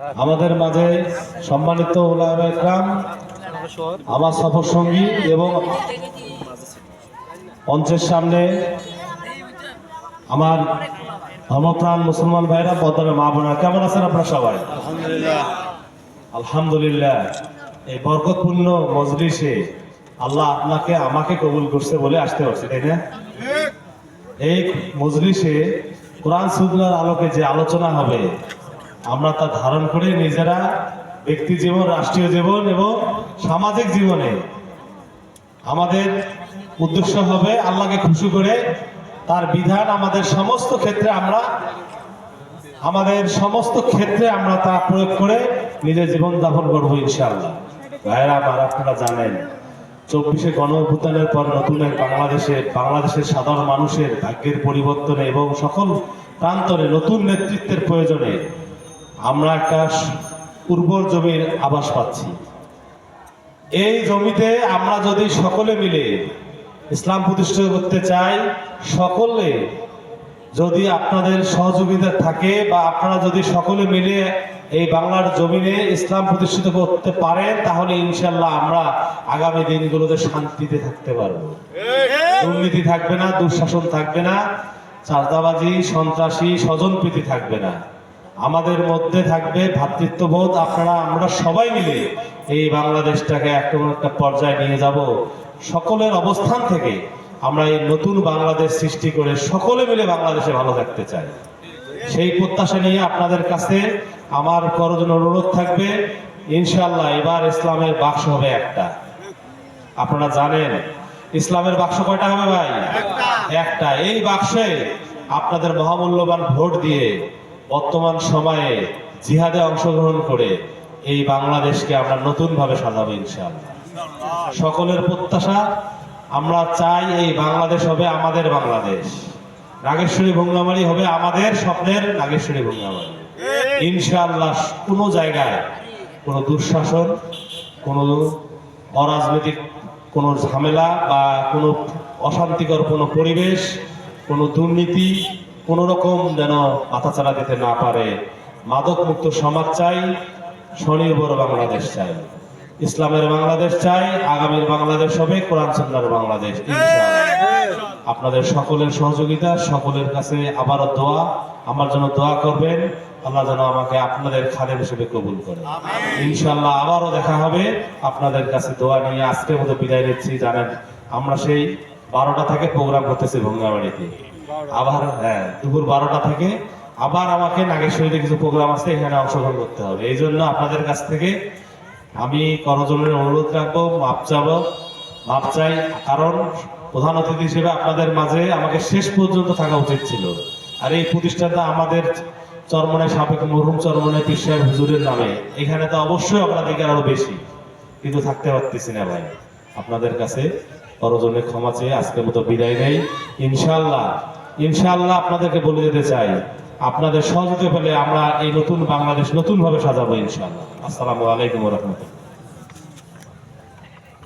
আমাদের মাঝে সম্মানিত ওলামাম আমার সফর সঙ্গী এবং মঞ্চের সামনে আমার ধর্মপ্রাণ মুসলমান ভাইরা পদ্মের মা বোনা কেমন আছেন আপনারা সবাই? আলহামদুলিল্লাহ। এই বরকতপূর্ণ মজলিসে আল্লাহ আপনাকে আমাকে কবুল করছে বলে আসতে পারছি তাই না? এই মজলিসে কোরআন সুদনার আলোকে যে আলোচনা হবে আমরা তা ধারণ করে নিজেরা ব্যক্তি জীবন, রাষ্ট্রীয় জীবন এবং সামাজিক জীবনে আমাদের উদ্দেশ্য হবে আল্লাহকে খুশি করে তার বিধান আমাদের সমস্ত ক্ষেত্রে আমরা, আমাদের সমস্ত ক্ষেত্রে আমরা তা প্রয়োগ করে নিজের জীবন যাপন করব ইনশাআল্লাহ। ভাইরা আমার আপনারা জানেন, চব্বিশে গণ অভ্যুত্থানের পর নতুন এক বাংলাদেশে, বাংলাদেশের সাধারণ মানুষের ভাগ্যের পরিবর্তনে এবং সকল প্রান্তরে নতুন নেতৃত্বের প্রয়োজনে আমরা একটা উর্বর জমির আবাস পাচ্ছি। এই জমিতে আমরা যদি সকলে মিলে ইসলাম প্রতিষ্ঠা করতে চাই, সকলে যদি আপনাদের সহযোগিতা থাকে বা আপনারা যদি সকলে মিলে এই বাংলার জমিনে ইসলাম প্রতিষ্ঠিত করতে পারেন, তাহলে ইনশাল্লাহ আমরা আগামী দিনগুলোতে শান্তিতে থাকতে পারব। দুর্নীতি থাকবে না, দুঃশাসন থাকবে না, চাঁদাবাজি, সন্ত্রাসী, স্বজনপ্রীতি থাকবে না। আমাদের মধ্যে থাকবে ভ্রাতৃত্ববোধ। আপনারা আমরা সবাই মিলে এই বাংলাদেশটাকে একটা একটা পর্যায়ে নিয়ে যাব। সকলের অবস্থান থেকে আমরা এই নতুন বাংলাদেশ সৃষ্টি করে সকলে মিলে বাংলাদেশে ভালো থাকতে চাই। সেই প্রত্যাশা নিয়ে আপনাদের কাছে আমার করজন অনুরোধ থাকবে ইনশাল্লাহ এবার ইসলামের বাক্স হবে একটা। আপনারা জানেন ইসলামের বাক্স কয়টা হবে ভাই? একটা। এই বাক্সে আপনাদের মহামূল্যবান ভোট দিয়ে বর্তমান সময়ে জিহাদে অংশগ্রহণ করে এই বাংলাদেশকে আমরা নতুন ভাবে সাজাবো ইনশাআল্লাহ। সকলের প্রত্যাশা, আমরা চাই এই বাংলাদেশ হবে আমাদের বাংলাদেশ। নাগেশ্বরী ভুঙ্গামারি হবে আমাদের স্বপ্নের নাগেশ্বরী ভুঙ্গামারি ইনশাআল্লাহ কোনো জায়গায় কোনো দুঃশাসন, কোনো অরাজনৈতিক কোনো ঝামেলা বা কোনো অশান্তিকর কোনো পরিবেশ, কোনো দুর্নীতি কোনো রকম যেন মাথা চালা দিতে না পারে। মাদক মুক্ত সমাজ চাই স্বনির্ভর বাংলাদেশ চাই। ইসলামের বাংলাদেশ চাই আগামীর বাংলাদেশ হবে কোরআন সন্ন্যার বাংলাদেশ আপনাদের সকলের সহযোগিতা সকলের কাছে আবারও দোয়া। আমার জন্য দোয়া করবেন আল্লাহ যেন আমাকে আপনাদের খালের হিসেবে কবুল করে ইনশাল্লাহ আবারও দেখা হবে। আপনাদের কাছে দোয়া নিয়ে আজকের মতো বিদায় নিচ্ছি। জানেন আমরা সেই বারোটা থেকে প্রোগ্রাম করতেছি ভঙ্গাবাড়িতে আবার হ্যাঁ দুপুর বারোটা থেকে আবার আমাকে নাগেশ্বরীতে কিছু প্রোগ্রাম আছে, এখানে অংশগ্রহণ করতে হবে। এই জন্য আপনাদের কাছ থেকে আমি করজনের অনুরোধ রাখব, মাপ চাবো, মাপ চাই, কারণ প্রধান অতিথি হিসেবে আপনাদের মাঝে আমাকে শেষ পর্যন্ত থাকা উচিত ছিল। আর এই প্রতিষ্ঠানটা আমাদের চরমনে সাবেক মরহুম চরমনে সাহেব হুজুরের নামে। এখানে তো অবশ্যই অগ্রাধিকার আরও বেশি। কিন্তু থাকতে পারতেছি না ভাই। আপনাদের কাছে করজনে ক্ষমা চেয়ে আজকের মতো বিদায় নেই। ইনশাল্লাহ ইনশাল্লাহ আপনাদেরকে বলে দিতে চাই, আপনাদের সহযোগিতা পেলে আমরা এই নতুন বাংলাদেশ নতুনভাবে সাজাবো ইনশাআল্লাহ। আসসালামু আলাইকুম রহমতুল্লাহ।